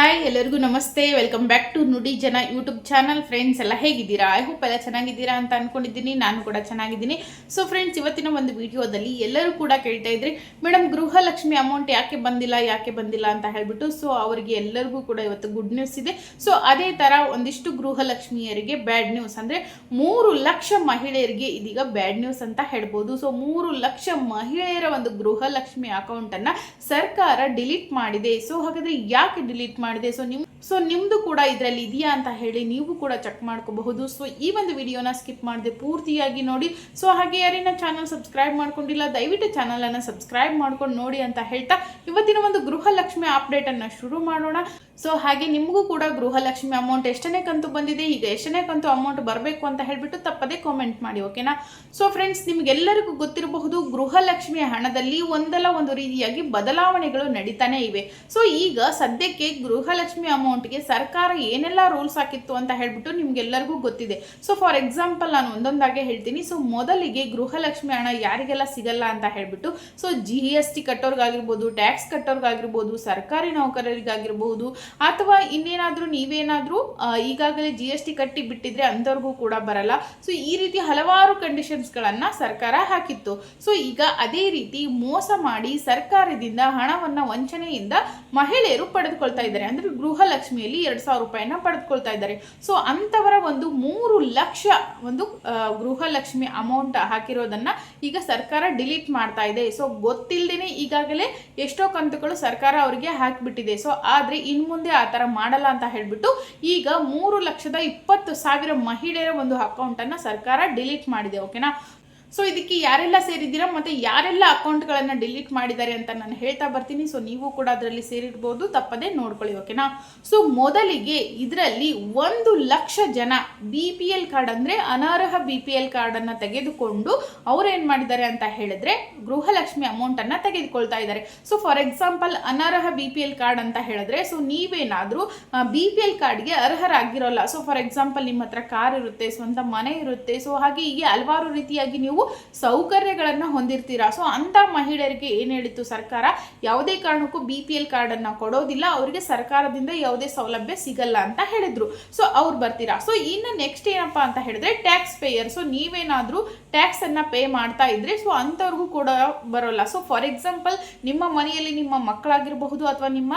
Hi ಎಲ್ಲರಿಗೂ ನಮಸ್ತೆ. Welcome back to ನುಡಿ ಜನ ಯೂಟ್ಯೂಬ್ ಚಾನಲ್ ಫ್ರೆಂಡ್ಸ್ ಎಲ್ಲ ಹೇಗಿದ್ದೀರಾ? ಐ ಹೋಪ್ ಎಲ್ಲ ಚೆನ್ನಾಗಿದ್ದೀರಾ ಅಂತ ಅನ್ಕೊಂಡಿದ್ದೀನಿ. ನಾನು ಕೂಡ ಚೆನ್ನಾಗಿದ್ದೀನಿ. ಸೊ ಫ್ರೆಂಡ್ಸ್ ಇವತ್ತಿನ ಒಂದು ವಿಡಿಯೋದಲ್ಲಿ ಎಲ್ಲರೂ ಕೂಡ ಕೇಳ್ತಾ ಇದ್ರಿ ಮೇಡಮ್ ಗೃಹಲಕ್ಷ್ಮಿ ಅಮೌಂಟ್ ಯಾಕೆ ಬಂದಿಲ್ಲ ಯಾಕೆ ಬಂದಿಲ್ಲ? ಅಂತ ಹೇಳ್ಬಿಟ್ಟು ಸೊ ಅವರಿಗೆ ಎಲ್ಲರಿಗೂ ಕೂಡ ಇವತ್ತು ಗುಡ್ ನ್ಯೂಸ್ ಇದೆ. ಸೊ ಅದೇ ತರ ಒಂದಿಷ್ಟು ಗೃಹಲಕ್ಷ್ಮಿಯರಿಗೆ ಬ್ಯಾಡ್ ನ್ಯೂಸ್ ಅಂದ್ರೆ, ಮೂರು ಲಕ್ಷ ಮಹಿಳೆಯರಿಗೆ ಇದೀಗ ಬ್ಯಾಡ್ ನ್ಯೂಸ್ ಅಂತ ಹೇಳ್ಬೋದು. ಸೊ ಮೂರು ಲಕ್ಷ ಮಹಿಳೆಯರ ಒಂದು ಗೃಹಲಕ್ಷ್ಮಿ ಅಕೌಂಟ್ ಅನ್ನ ಸರ್ಕಾರ ಡಿಲೀಟ್ ಮಾಡಿದೆ. ಸೊ ಹಾಗಾದ್ರೆ ಯಾಕೆ ಡಿಲೀಟ್ ಮಾಡಿದೆ ಸೊ ನಿಮ್ ಸೊ ನಿಮ್ಮದು ಕೂಡ ಇದರಲ್ಲಿ ಇದೆಯಾ ಅಂತ ಹೇಳಿ ನೀವು ಕೂಡ ಚೆಕ್ ಮಾಡ್ಕೋಬಹುದು. ಸೊ ಈ ಒಂದು ವಿಡಿಯೋನ ಸ್ಕಿಪ್ ಮಾಡದೆ ಪೂರ್ತಿಯಾಗಿ ನೋಡಿ. ಸೊ ಹಾಗೆ ಯಾರಿನ ಚಾನಲ್ ಸಬ್ಸ್ಕ್ರೈಬ್ ಮಾಡ್ಕೊಂಡಿಲ್ಲ, ದಯವಿಟ್ಟು ಚಾನಲನ್ನು ಸಬ್ಸ್ಕ್ರೈಬ್ ಮಾಡ್ಕೊಂಡು ನೋಡಿ ಅಂತ ಹೇಳ್ತಾ ಇವತ್ತಿನ ಒಂದು ಗೃಹಲಕ್ಷ್ಮಿ ಅಪ್ಡೇಟ್ ಅನ್ನ ಶುರು ಮಾಡೋಣ. ಸೊ ಹಾಗೆ ನಿಮಗೂ ಕೂಡ ಗೃಹಲಕ್ಷ್ಮಿ ಅಮೌಂಟ್ ಎಷ್ಟನೇ ಕಂತು ಬಂದಿದೆ, ಈಗ ಎಷ್ಟನೇ ಕಂತು ಅಮೌಂಟ್ ಬರಬೇಕು ಅಂತ ಹೇಳಿಬಿಟ್ಟು ತಪ್ಪದೇ ಕಾಮೆಂಟ್ ಮಾಡಿ ಓಕೆನಾ ಸೊ ಫ್ರೆಂಡ್ಸ್ ನಿಮ್ಗೆಲ್ಲರಿಗೂ ಗೊತ್ತಿರಬಹುದು, ಗೃಹಲಕ್ಷ್ಮಿಯ ಹಣದಲ್ಲಿ ಒಂದಲ್ಲ ಒಂದು ರೀತಿಯಾಗಿ ಬದಲಾವಣೆಗಳು ನಡೀತಾನೆ ಇವೆ. ಸೊ ಈಗ ಸದ್ಯಕ್ಕೆ ಗೃಹಲಕ್ಷ್ಮಿ ಅಮೌಂಟ್ಗೆ ಸರ್ಕಾರ ಏನೆಲ್ಲ ರೂಲ್ಸ್ ಹಾಕಿತ್ತು ಅಂತ ಹೇಳ್ಬಿಟ್ಟು ನಿಮ್ಗೆಲ್ಲರಿಗೂ ಗೊತ್ತಿದೆ. ಸೊ ಫಾರ್ ಎಕ್ಸಾಂಪಲ್ ನಾನು ಒಂದೊಂದಾಗೆ ಹೇಳ್ತೀನಿ. ಸೊ ಮೊದಲಿಗೆ ಗೃಹಲಕ್ಷ್ಮಿ ಹಣ ಯಾರಿಗೆಲ್ಲ ಸಿಗಲ್ಲ ಅಂತ ಹೇಳ್ಬಿಟ್ಟು ಸೊ ಜಿ ಎಸ್ ಟಿ ಕಟ್ಟೋರ್ಗಾಗಿರ್ಬೋದು ಟ್ಯಾಕ್ಸ್ ಕಟ್ಟೋರ್ಗಾಗಿರ್ಬೋದು, ಸರ್ಕಾರಿ ನೌಕರರಿಗಾಗಿರ್ಬೋದು, ಅಥವಾ ಇನ್ನೇನಾದರೂ ನೀವೇನಾದರೂ ಈಗಾಗಲೇ ಜಿ ಎಸ್ ಟಿ ಕಟ್ಟಿ ಬಿಟ್ಟಿದ್ರೆ ಅಂಥವ್ರಿಗೂ ಕೂಡ ಬರಲ್ಲ. ಸೊ ಈ ರೀತಿ ಹಲವಾರು ಕಂಡೀಷನ್ಸ್ಗಳನ್ನು ಸರ್ಕಾರ ಹಾಕಿತ್ತು. ಸೊ ಈಗ ಅದೇ ರೀತಿ ಮೋಸ ಮಾಡಿ ಸರ್ಕಾರದಿಂದ ಹಣವನ್ನ ವಂಚನೆಯಿಂದ ಮಹಿಳೆಯರು ಪಡೆದುಕೊಳ್ತಾ ಇದ್ದಾರೆ. ಅಂದ್ರೆ ಗೃಹಲಕ್ಷ್ಮಿಯಲ್ಲಿ ಎರಡು ಸಾವಿರ ರೂಪಾಯಿನ ಪಡೆದುಕೊಳ್ತಾ ಇದ್ದಾರೆ. ಸೊ ಅಂತವರ ಒಂದು ಮೂರು ಲಕ್ಷ ಒಂದು ಗೃಹಲಕ್ಷ್ಮಿ ಅಮೌಂಟ್ ಹಾಕಿರೋದನ್ನ ಈಗ ಸರ್ಕಾರ ಡಿಲೀಟ್ ಮಾಡ್ತಾ ಇದೆ. ಸೊ ಗೊತ್ತಿಲ್ಲದೇನೆ ಈಗಾಗಲೇ ಎಷ್ಟೋ ಕಂತುಗಳು ಸರ್ಕಾರ ಅವರಿಗೆ ಹಾಕಿಬಿಟ್ಟಿದೆ. ಸೊ ಆದ್ರೆ ಇನ್ನು ಮುಂದೆ ಆ ಥರ ಮಾಡಲ್ಲ ಅಂತ ಹೇಳ್ಬಿಟ್ಟು ಈಗ ಮೂರು ಲಕ್ಷದ ಇಪ್ಪತ್ತು ಸಾವಿರ ಮಹಿಳೆಯರ ಒಂದು ಅಕೌಂಟ್ ಅನ್ನ ಸರ್ಕಾರ ಡಿಲೀಟ್ ಮಾಡಿದೆ. ಓಕೆನಾ ಸೊ ಇದಕ್ಕೆ ಯಾರೆಲ್ಲ ಸೇರಿದ್ದೀರಾ ಮತ್ತೆ ಯಾರೆಲ್ಲ ಅಕೌಂಟ್ಗಳನ್ನು ಡಿಲೀಟ್ ಮಾಡಿದ್ದಾರೆ ಅಂತ ನಾನು ಹೇಳ್ತಾ ಬರ್ತೀನಿ. ಸೊ ನೀವು ಕೂಡ ಅದರಲ್ಲಿ ಸೇರಿರ್ಬೋದು. ತಪ್ಪದೆ ನೋಡ್ಕೊಳ್ಳಿ ಓಕೆನಾ ಸೊ ಮೊದಲಿಗೆ ಇದರಲ್ಲಿ ಒಂದು ಲಕ್ಷ ಜನ ಬಿ ಪಿ ಎಲ್ ಕಾರ್ಡ್ ಅಂದರೆ ಅನರ್ಹ ಬಿ ಪಿ ಎಲ್ ಕಾರ್ಡನ್ನು ತೆಗೆದುಕೊಂಡು ಅವ್ರು ಏನು ಮಾಡಿದ್ದಾರೆ ಅಂತ ಹೇಳಿದ್ರೆ ಗೃಹಲಕ್ಷ್ಮಿ ಅಮೌಂಟನ್ನು ತೆಗೆದುಕೊಳ್ತಾ ಇದ್ದಾರೆ. ಸೊ ಫಾರ್ ಎಕ್ಸಾಂಪಲ್ ಅನರ್ಹ ಬಿ ಪಿ ಎಲ್ ಕಾರ್ಡ್ ಅಂತ ಹೇಳಿದ್ರೆ ಸೊ ನೀವೇನಾದರೂ ಬಿ ಪಿ ಎಲ್ ಕಾರ್ಡ್ಗೆ ಅರ್ಹರಾಗಿರೋಲ್ಲ. ಸೊ ಫಾರ್ ಎಕ್ಸಾಂಪಲ್ ನಿಮ್ಮ ಹತ್ರ ಕಾರ್ ಇರುತ್ತೆ, ಸ್ವಂತ ಮನೆ ಇರುತ್ತೆ. ಸೊ ಹಾಗೆ ಹೀಗೆ ಹಲವಾರು ರೀತಿಯಾಗಿ ನೀವು ಸೌಕರ್ಯಗಳನ್ನು ಹೊಂದಿರ್ತೀರಾ? ಸೊ ಅಂತ ಮಹಿಳೆಯರಿಗೆ ಏನು ಹೇಳಿತ್ತು ಸರ್ಕಾರ? ಯಾವುದೇ ಕಾರಣಕ್ಕೂ ಬಿ ಪಿ ಎಲ್ ಕಾರ್ಡನ್ನು ಕೊಡೋದಿಲ್ಲ. ಅವರಿಗೆ ಸರ್ಕಾರದಿಂದ ಯಾವುದೇ ಸೌಲಭ್ಯ ಸಿಗಲ್ಲ ಅಂತ ಹೇಳಿದ್ರು. ಸೊ ಅವ್ರು ಬರ್ತೀರಾ? ಸೊ ಇನ್ನು ನೆಕ್ಸ್ಟ್ ಏನಪ್ಪಾ ಅಂತ ಹೇಳಿದ್ರೆ ಟ್ಯಾಕ್ಸ್ ಪೇಯರ್ ಸೊ ನೀವೇನಾದರೂ ಟ್ಯಾಕ್ಸ್ ಅನ್ನ ಪೇ ಮಾಡ್ತಾ ಇದ್ರೆ ಸೊ ಅಂಥವ್ರಿಗೂ ಕೂಡ ಬರೋಲ್ಲ. ಸೊ ಫಾರ್ ಎಕ್ಸಾಂಪಲ್ ನಿಮ್ಮ ಮನೆಯಲ್ಲಿ ನಿಮ್ಮ ಮಕ್ಕಳಾಗಿರಬಹುದು ಅಥವಾ ನಿಮ್ಮ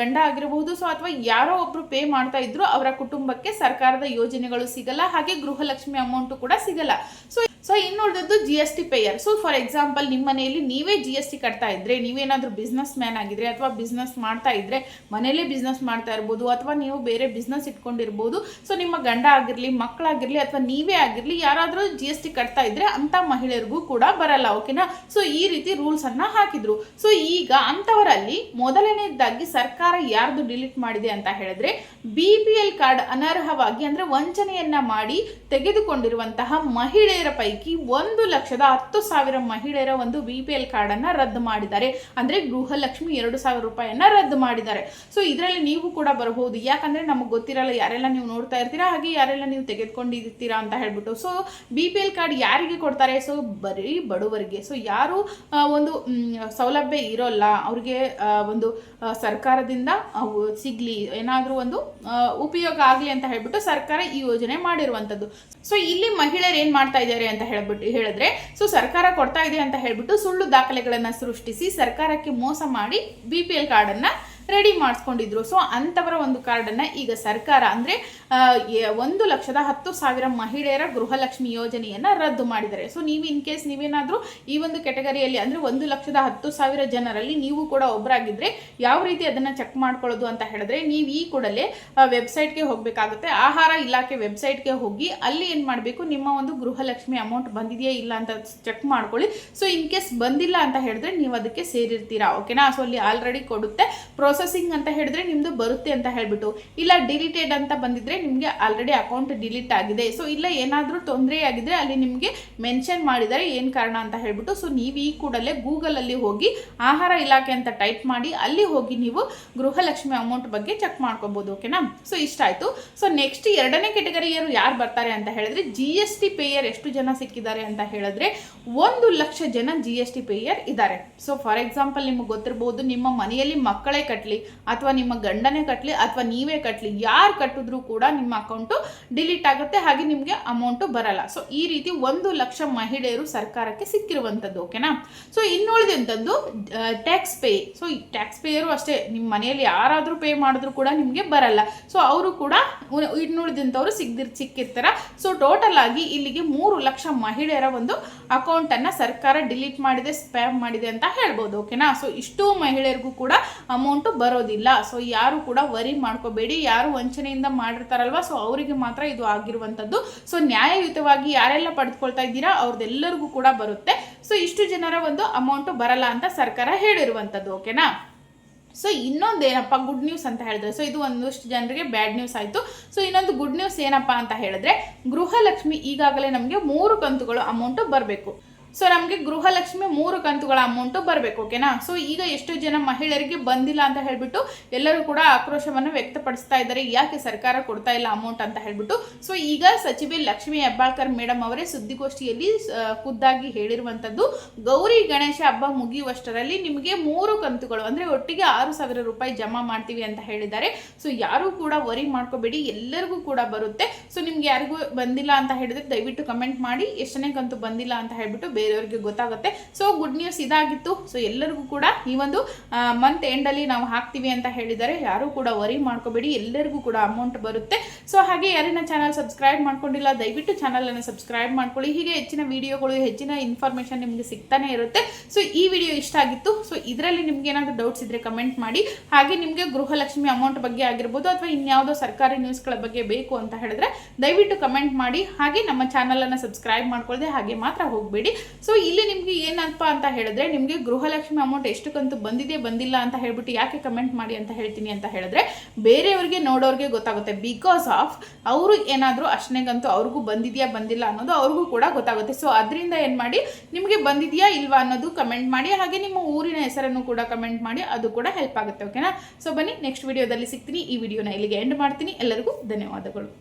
ಗಂಡ ಆಗಿರಬಹುದು. ಸೊ ಅಥವಾ ಯಾರೋ ಒಬ್ರು ಪೇ ಮಾಡ್ತಾ ಇದ್ರು, ಅವರ ಕುಟುಂಬಕ್ಕೆ ಸರ್ಕಾರದ ಯೋಜನೆಗಳು ಸಿಗಲ್ಲ. ಹಾಗೆ ಗೃಹಲಕ್ಷ್ಮಿ ಅಮೌಂಟು ಕೂಡ ಸಿಗಲ್ಲ. So so ಇನ್ನುಳಿದದ್ದು G S T payer so for example ನಿಮ್ಮ ಮನೆಯಲ್ಲಿ ನೀವೇ ಜಿ ಎಸ್ ಟಿ ಕಟ್ತಾ ಇದ್ರೆ, ನೀವೇನಾದ್ರೂ ಬಿಸ್ನೆಸ್ ಮ್ಯಾನ್ ಆಗಿದ್ರೆ ಅಥವಾ ಬಿಸ್ನೆಸ್ ಮಾಡ್ತಾ ಇದ್ರೆ, ಮನೆಯಲ್ಲೇ ಬಿಸ್ನೆಸ್ ಮಾಡ್ತಾ ಇರ್ಬೋದು ಅಥವಾ ನೀವು ಬೇರೆ ಬಿಸ್ನೆಸ್ ಇಟ್ಕೊಂಡಿರ್ಬೋದು. ಸೊ ನಿಮ್ಮ ಗಂಡ ಆಗಿರಲಿ, ಮಕ್ಕಳಾಗಿರ್ಲಿ ಅಥವಾ ನೀವೇ ಆಗಿರಲಿ, ಯಾರಾದರೂ ಜಿ ಎಸ್ ಟಿ ಕಟ್ತಾ ಇದ್ರೆ ಅಂತ ಮಹಿಳೆಯರಿಗೂ ಕೂಡ ಬರಲ್ಲ ಓಕೆನಾ ಸೊ ಈ ರೀತಿ ರೂಲ್ಸ್ ಅನ್ನ ಹಾಕಿದ್ರು. ಸೊ ಈಗ ಅಂಥವರಲ್ಲಿ ಮೊದಲನೇದಾಗಿ ಸರ್ಕಾರ ಯಾರ್ದು ಡಿಲೀಟ್ ಮಾಡಿದೆ ಅಂತ ಹೇಳಿದ್ರೆ ಬಿ ಪಿ ಎಲ್ ಕಾರ್ಡ್ ಅನರ್ಹವಾಗಿ ಅಂದ್ರೆ ವಂಚನೆಯನ್ನ ಮಾಡಿ ತೆಗೆದುಕೊಂಡಿರುವಂತಹ ಮಹಿಳೆಯರ ಪೈಕಿ ಒಂದು ಲಕ್ಷದ ಹತ್ತು ಸಾವಿರ ಮಹಿಳೆಯರ ಒಂದು ಬಿ ಪಿ ಎಲ್ ಕಾರ್ಡ್ ಅನ್ನ ರದ್ದು ಮಾಡಿದ್ದಾರೆ. ಅಂದ್ರೆ ಗೃಹಲಕ್ಷ್ಮಿ ಎರಡು ಸಾವಿರ ರೂಪಾಯಿಯನ್ನ ರದ್ದು ಮಾಡಿದ್ದಾರೆ. ಸೊ ಇದರಲ್ಲಿ ನೀವು ಕೂಡ ಬರಬಹುದು. ಯಾಕಂದ್ರೆ ನಮಗೆ ಗೊತ್ತಿರಲ್ಲ, ಯಾರೆಲ್ಲ ನೀವು ನೋಡ್ತಾ ಇರ್ತೀರಾ, ಹಾಗೆ ಯಾರೆಲ್ಲ ನೀವು ತೆಗೆದುಕೊಂಡಿರ್ತೀರಾ ಅಂತ ಹೇಳ್ಬಿಟ್ಟು. So B P L card ಯಾರಿಗೆ ಕೊಡ್ತಾರೆ? ಸೊ ಬರೀ ಬಡವರಿಗೆ. ಸೊ ಯಾರು ಒಂದು ಸೌಲಭ್ಯ ಇರೋಲ್ಲ, ಅವ್ರಿಗೆ ಒಂದು ಸರ್ಕಾರದಿಂದ ಸಿಗ್ಲಿ, ಏನಾದರೂ ಒಂದು ಉಪಯೋಗ ಆಗಲಿ ಅಂತ ಹೇಳ್ಬಿಟ್ಟು ಸರ್ಕಾರ ಈ ಯೋಜನೆ ಮಾಡಿರುವಂಥದ್ದು ಸೊ ಇಲ್ಲಿ ಮಹಿಳೆಯರು ಏನು ಮಾಡ್ತಾ ಇದ್ದಾರೆ ಅಂತ ಹೇಳ್ಬಿಟ್ಟು ಹೇಳಿದ್ರೆ, ಸೊ ಸರ್ಕಾರ ಕೊಡ್ತಾ ಇದೆ ಅಂತ ಹೇಳ್ಬಿಟ್ಟು ಸುಳ್ಳು ದಾಖಲೆಗಳನ್ನು ಸೃಷ್ಟಿಸಿ ಸರ್ಕಾರಕ್ಕೆ ಮೋಸ ಮಾಡಿ ಬಿ ಪಿ ಎಲ್ ರೆಡಿ ಮಾಡಿಸ್ಕೊಂಡಿದ್ರು. ಸೊ ಅಂಥವರ ಒಂದು ಕಾರ್ಡನ್ನು ಈಗ ಸರ್ಕಾರ ಅಂದರೆ ಒಂದು ಲಕ್ಷದ ಹತ್ತು ಸಾವಿರ ಮಹಿಳೆಯರ ಗೃಹಲಕ್ಷ್ಮಿ ಯೋಜನೆಯನ್ನು ರದ್ದು ಮಾಡಿದ್ದಾರೆ. ಸೊ ನೀವು ಇನ್ ಕೇಸ್ ನೀವೇನಾದರೂ ಈ ಒಂದು ಕೆಟಗರಿಯಲ್ಲಿ ಅಂದರೆ ಒಂದು ಲಕ್ಷದ ಹತ್ತು ಸಾವಿರ ಜನರಲ್ಲಿ ನೀವು ಕೂಡ ಒಬ್ಬರಾಗಿದ್ದರೆ ಯಾವ ರೀತಿ ಅದನ್ನು ಚೆಕ್ ಮಾಡ್ಕೊಳ್ಳೋದು ಅಂತ ಹೇಳಿದ್ರೆ, ನೀವು ಈ ಕೂಡಲೇ ವೆಬ್ಸೈಟ್ಗೆ ಹೋಗಬೇಕಾಗುತ್ತೆ. ಆಹಾರ ಇಲಾಖೆ ವೆಬ್ಸೈಟ್ಗೆ ಹೋಗಿ ಅಲ್ಲಿ ಏನು ಮಾಡಬೇಕು? ನಿಮ್ಮ ಒಂದು ಗೃಹಲಕ್ಷ್ಮಿ ಅಮೌಂಟ್ ಬಂದಿದೆಯಾ ಇಲ್ಲ ಅಂತ ಚೆಕ್ ಮಾಡ್ಕೊಳ್ಳಿ. ಸೊ ಇನ್ ಕೇಸ್ ಬಂದಿಲ್ಲ ಅಂತ ಹೇಳಿದ್ರೆ ನೀವು ಅದಕ್ಕೆ ಸೇರಿರ್ತೀರಾ? ಓಕೆನಾ ಸೊ ಅಲ್ಲಿ ಆಲ್ರೆಡಿ ಕೊಡುತ್ತೆ. ಪ್ರೊಸೆಸಿಂಗ್ ಅಂತ ಹೇಳಿದ್ರೆ ನಿಮ್ದು ಬರುತ್ತೆ ಅಂತ ಹೇಳ್ಬಿಟ್ಟು. ಇಲ್ಲ ಡಿಲೀಟೆಡ್ ಅಂತ ಬಂದಿದ್ರೆ ನಿಮಗೆ ಆಲ್ರೆಡಿ ಅಕೌಂಟ್ ಡಿಲೀಟ್ ಆಗಿದೆ. ಸೊ ಇಲ್ಲ ಏನಾದರೂ ತೊಂದರೆ ಆಗಿದ್ರೆ ಅಲ್ಲಿ ನಿಮಗೆ ಮೆನ್ಷನ್ ಮಾಡಿದ್ದಾರೆ ಏನು ಕಾರಣ ಅಂತ ಹೇಳ್ಬಿಟ್ಟು. ಸೊ ನೀವು ಈ ಕೂಡಲೇ ಗೂಗಲಲ್ಲಿ ಹೋಗಿ ಆಹಾರ ಇಲಾಖೆ ಅಂತ ಟೈಪ್ ಮಾಡಿ ಅಲ್ಲಿ ಹೋಗಿ ನೀವು ಗೃಹಲಕ್ಷ್ಮಿ ಅಮೌಂಟ್ ಬಗ್ಗೆ ಚೆಕ್ ಮಾಡ್ಕೋಬಹುದು ಓಕೆನಾ ಸೊ ಇಷ್ಟ ಆಯ್ತು. ಸೊ ನೆಕ್ಸ್ಟ್ ಎರಡನೇ ಕೆಟಗರಿಯರು ಯಾರು ಬರ್ತಾರೆ ಅಂತ ಹೇಳಿದ್ರೆ ಜಿ ಎಸ್ ಟಿ ಪೇಯರ್ ಎಷ್ಟು ಜನ ಸಿಕ್ಕಿದ್ದಾರೆ ಅಂತ ಹೇಳಿದ್ರೆ ಒಂದು ಲಕ್ಷ ಜನ ಜಿ ಎಸ್ ಟಿ ಪೇಯರ್ ಇದ್ದಾರೆ. ಸೊ ಫಾರ್ ಎಕ್ಸಾಂಪಲ್ ನಿಮಗೆ ಗೊತ್ತಿರಬಹುದು ನಿಮ್ಮ ಮನೆಯಲ್ಲಿ ಮಕ್ಕಳೇ ಕಟ್ಟಿ ಕಟ್ಟಲಿ ಅಥವಾ ನಿಮ್ಮ ಗಂಡನೇ ಕಟ್ಟಲಿ ಅಥವಾ ನೀವೇ ಕಟ್ಟಲಿ ಯಾರು ಕಟ್ಟಿದ್ರು ಕೂಡ ನಿಮ್ಮ ಅಕೌಂಟು ಡಿಲೀಟ್ ಆಗುತ್ತೆ, ಹಾಗೆ ನಿಮಗೆ ಅಮೌಂಟು ಬರಲ್ಲ. ಸೊ ಈ ರೀತಿ ಒಂದು ಲಕ್ಷ ಮಹಿಳೆಯರು ಸರ್ಕಾರಕ್ಕೆ ಸಿಕ್ಕಿರುವಂಥದ್ದು ಓಕೆನಾ so ಇನ್ನುಳಿದಂಥದ್ದು tax pay so tax payer ಅಷ್ಟೇ ನಿಮ್ಮ ಮನೆಯಲ್ಲಿ ಯಾರಾದರೂ ಪೇ ಮಾಡಿದ್ರು ಕೂಡ ನಿಮಗೆ ಬರಲ್ಲ. ಸೊ ಅವರು ಕೂಡ ಇನ್ನುಳಿದಂಥವ್ರು ಸಿಗ್ದಿರ್, ಸಿಕ್ಕಿರ್ತಾರ. ಸೊ ಟೋಟಲ್ ಆಗಿ ಇಲ್ಲಿಗೆ ಮೂರು ಲಕ್ಷ ಮಹಿಳೆಯರ ಒಂದು ಅಕೌಂಟನ್ನು ಸರ್ಕಾರ ಡಿಲೀಟ್ ಮಾಡಿದೆ, ಸ್ಪ್ಯಾಮ್ ಮಾಡಿದೆ ಅಂತ ಹೇಳ್ಬೋದು ಓಕೆನಾ ಸೊ ಇಷ್ಟು ಮಹಿಳೆಯರಿಗೂ ಕೂಡ ಅಮೌಂಟು ಬರೋದಿಲ್ಲ. ಸೊ ಯಾರು ಕೂಡ ವರಿ ಮಾಡ್ಕೋಬೇಡಿ. ಯಾರು ವಂಚನೆಯಿಂದ ಮಾಡಿರ್ತಾರಲ್ವ? ಸೊ ಅವರಿಗೆ ಮಾತ್ರ ಇದು ಆಗಿರುವಂಥದ್ದು. ಸೊ ನ್ಯಾಯಯುತವಾಗಿ ಯಾರೆಲ್ಲ ಪಡೆದುಕೊಳ್ತಾ ಇದ್ದೀರಾ? ಅವ್ರದ್ದೆಲ್ಲರಿಗೂ ಕೂಡ ಬರುತ್ತೆ. ಸೊ ಇಷ್ಟು ಜನರ ಒಂದು ಅಮೌಂಟು ಬರಲ್ಲ ಅಂತ ಸರ್ಕಾರ ಹೇಳಿರುವಂಥದ್ದು ಓಕೆನಾ ಸೊ ಇನ್ನೊಂದು ಏನಪ್ಪ? ಗುಡ್ ನ್ಯೂಸ್ ಅಂತ ಹೇಳಿದ್ರೆ. ಸೊ ಇದು ಒಂದಷ್ಟು ಜನರಿಗೆ ಬ್ಯಾಡ್ ನ್ಯೂಸ್ ಆಯಿತು. ಸೊ ಇನ್ನೊಂದು ಗುಡ್ ನ್ಯೂಸ್ ಏನಪ್ಪ ಅಂತ ಹೇಳಿದ್ರೆ, ಗೃಹಲಕ್ಷ್ಮಿ ಈಗಾಗಲೇ ನಮಗೆ ಮೂರು ಕಂತುಗಳು ಅಮೌಂಟು ಬರಬೇಕು. ಸೊ ನಮಗೆ ಗೃಹಲಕ್ಷ್ಮಿ ಮೂರು ಕಂತುಗಳ ಅಮೌಂಟು ಬರಬೇಕು ಓಕೆನಾ ಸೊ ಈಗ ಎಷ್ಟು ಜನ ಮಹಿಳೆಯರಿಗೆ ಬಂದಿಲ್ಲ ಅಂತ ಹೇಳಿಬಿಟ್ಟು ಎಲ್ಲರೂ ಕೂಡ ಆಕ್ರೋಶವನ್ನು ವ್ಯಕ್ತಪಡಿಸ್ತಾ ಇದ್ದಾರೆ. ಯಾಕೆ ಸರ್ಕಾರ ಕೊಡ್ತಾ ಇಲ್ಲ ಅಮೌಂಟ್ ಅಂತ ಹೇಳ್ಬಿಟ್ಟು? ಸೊ ಈಗ ಸಚಿವೆ ಲಕ್ಷ್ಮಿ ಹೆಬ್ಬಾಳ್ಕರ್ ಮೇಡಮ್ ಅವರೇ ಸುದ್ದಿಗೋಷ್ಠಿಯಲ್ಲಿ ಖುದ್ದಾಗಿ ಹೇಳಿರುವಂಥದ್ದು, ಗೌರಿ ಗಣೇಶ ಹಬ್ಬ ಮುಗಿಯುವಷ್ಟರಲ್ಲಿ ನಿಮಗೆ ಮೂರು ಕಂತುಗಳು, ಅಂದರೆ ಒಟ್ಟಿಗೆ ಆರು ಸಾವಿರ ರೂಪಾಯಿ ಜಮಾ ಮಾಡ್ತೀವಿ ಅಂತ ಹೇಳಿದ್ದಾರೆ. ಸೊ ಯಾರು ಕೂಡ ವರಿ ಮಾಡ್ಕೋಬೇಡಿ, ಎಲ್ಲರಿಗೂ ಕೂಡ ಬರುತ್ತೆ. ಸೊ ನಿಮ್ಗೆ ಯಾರಿಗೂ ಬಂದಿಲ್ಲ ಅಂತ ಹೇಳಿದ್ರೆ ದಯವಿಟ್ಟು ಕಮೆಂಟ್ ಮಾಡಿ, ಎಷ್ಟನೇ ಕಂತು ಬಂದಿಲ್ಲ ಅಂತ ಹೇಳ್ಬಿಟ್ಟು ಬೇರೆಯವ್ರಿಗೆ ಗೊತ್ತಾಗುತ್ತೆ. ಸೊ ಗುಡ್ ನ್ಯೂಸ್ ಇದಾಗಿತ್ತು. ಸೊ ಎಲ್ಲರಿಗೂ ಕೂಡ ಈ ಒಂದು ಮಂತ್ ಎಂಡಲ್ಲಿ ನಾವು ಹಾಕ್ತೀವಿ ಅಂತ ಹೇಳಿದ್ದಾರೆ ಯಾರು ಕೂಡ ವರಿ ಮಾಡ್ಕೋಬೇಡಿ. ಎಲ್ಲರಿಗೂ ಕೂಡ ಅಮೌಂಟ್ ಬರುತ್ತೆ. ಸೊ ಹಾಗೆ ಯಾರಿನ ಚಾನಲ್ ಸಬ್ಸ್ಕ್ರೈಬ್ ಮಾಡ್ಕೊಂಡಿಲ್ಲ, ದಯವಿಟ್ಟು ಚಾನಲನ್ನು ಸಬ್ಸ್ಕ್ರೈಬ್ ಮಾಡ್ಕೊಳ್ಳಿ. ಹೀಗೆ ಹೆಚ್ಚಿನ ವಿಡಿಯೋಗಳು ಹೆಚ್ಚಿನ ಇನ್ಫಾರ್ಮೇಷನ್ ನಿಮಗೆ ಸಿಗ್ತಾನೆ ಇರುತ್ತೆ. ಸೊ ಈ ವಿಡಿಯೋ ಇಷ್ಟ ಆಗಿತ್ತು. ಸೊ ಇದರಲ್ಲಿ ನಿಮ್ಗೆ ಏನಾದರೂ ಡೌಟ್ಸ್ ಇದ್ರೆ ಕಮೆಂಟ್ ಮಾಡಿ. ಹಾಗೆ ನಿಮಗೆ ಗೃಹಲಕ್ಷ್ಮಿ ಅಮೌಂಟ್ ಬಗ್ಗೆ ಆಗಿರ್ಬೋದು ಅಥವಾ ಇನ್ಯಾವುದೋ ಸರ್ಕಾರಿ ನ್ಯೂಸ್ಗಳ ಬಗ್ಗೆ ಬೇಕು ಅಂತ ಹೇಳಿದ್ರೆ ದಯವಿಟ್ಟು ಕಮೆಂಟ್ ಮಾಡಿ. ಹಾಗೆ ನಮ್ಮ ಚಾನಲನ್ನು ಸಬ್ಸ್ಕ್ರೈಬ್ ಮಾಡ್ಕೊಳ್ಳದೆ ಹಾಗೆ ಮಾತ್ರ ಹೋಗಬೇಡಿ. ಸೊ ಇಲ್ಲಿ ನಿಮಗೆ ಏನಪ್ಪ ಅಂತ ಹೇಳಿದ್ರೆ, ನಿಮಗೆ ಗೃಹಲಕ್ಷ್ಮಿ ಅಮೌಂಟ್ ಎಷ್ಟು ಕಂತು ಬಂದಿದೆ, ಬಂದಿಲ್ಲ ಅಂತ ಹೇಳ್ಬಿಟ್ಟು ಯಾಕೆ ಕಮೆಂಟ್ ಮಾಡಿ ಅಂತ ಹೇಳ್ತೀನಿ ಅಂತ ಹೇಳಿದ್ರೆ, ಬೇರೆಯವ್ರಿಗೆ ನೋಡೋರಿಗೆ ಗೊತ್ತಾಗುತ್ತೆ. ಬಿಕಾಸ್ ಆಫ್ ಅವರು ಏನಾದರೂ ಅಷ್ಟನೇಗಂತೂ ಅವ್ರಿಗೂ ಬಂದಿದೆಯಾ, ಬಂದಿಲ್ಲ ಅನ್ನೋದು ಅವ್ರಿಗೂ ಕೂಡ ಗೊತ್ತಾಗುತ್ತೆ. ಸೊ ಅದರಿಂದ ಏನು ಮಾಡಿ, ನಿಮಗೆ ಬಂದಿದೆಯಾ, ಇಲ್ವಾ ಅನ್ನೋದು ಕಮೆಂಟ್ ಮಾಡಿ, ಹಾಗೆ ನಿಮ್ಮ ಊರಿನ ಹೆಸರನ್ನು ಕೂಡ ಕಮೆಂಟ್ ಮಾಡಿ, ಅದು ಕೂಡ ಹೆಲ್ಪ್ ಆಗುತ್ತೆ ಓಕೆನಾ ಸೊ ಬನ್ನಿ ನೆಕ್ಸ್ಟ್ ವಿಡಿಯೋದಲ್ಲಿ ಸಿಗ್ತೀನಿ. ಈ ವಿಡಿಯೋನ ಇಲ್ಲಿಗೆ ಎಂಡ್ ಮಾಡ್ತೀನಿ. ಎಲ್ಲರಿಗೂ ಧನ್ಯವಾದಗಳು.